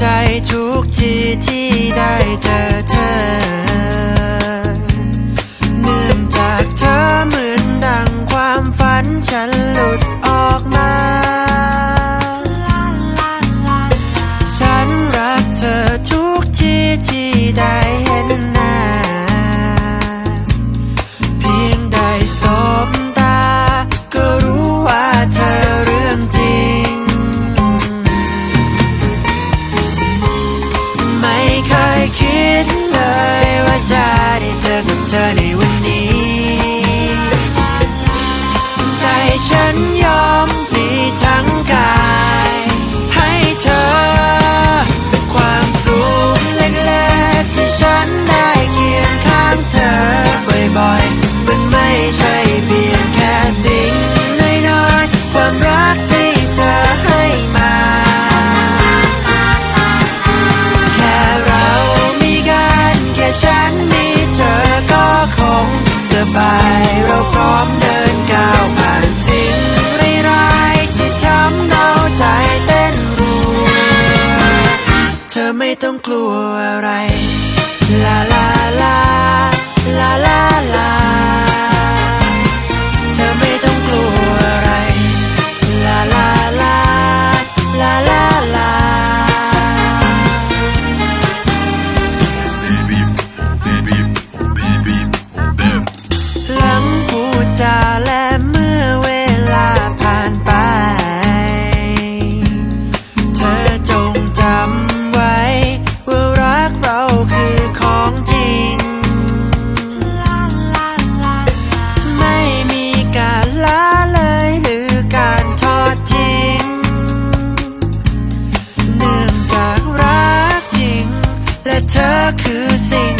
ใจทุกทีที่ได้เจอ ได้เห็พียงได้สบตา ก็รู้ว่าเธอเรื่องจริง ไม่เคยคิดเลยว่าจะได้เจอกัเธอใน ธอไม่ต้องกลัวอะไร ลาลา เราคือของจริง ไม่มีการละเลยหรือการทอดทิ้ง เนื่องจากรักจริง และเธอคือสิ่ง